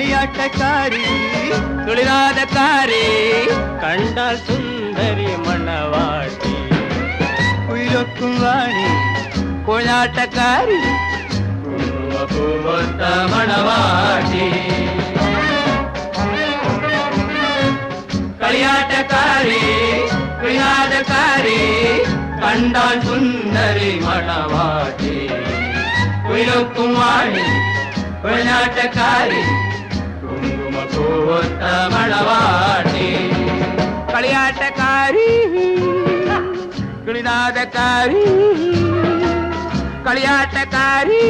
களியாட்டக்காரி துளிராதக்காரி கண்டால் சுந்தரி மணவாட்டி. குயிலொக்கும் வாணி கோலாட்டக்காரி மணவாட்டி. களியாட்டக்காரி துளிராதக்காரி கண்டால் சுந்தரி மணவாட்டி. குயிலொக்கும் வாணி கோலாட்டக்காரி பூவத்த மணவாட்டி களியாட்டக்காரி குளிராதக்காரி களியாட்டக்காரி.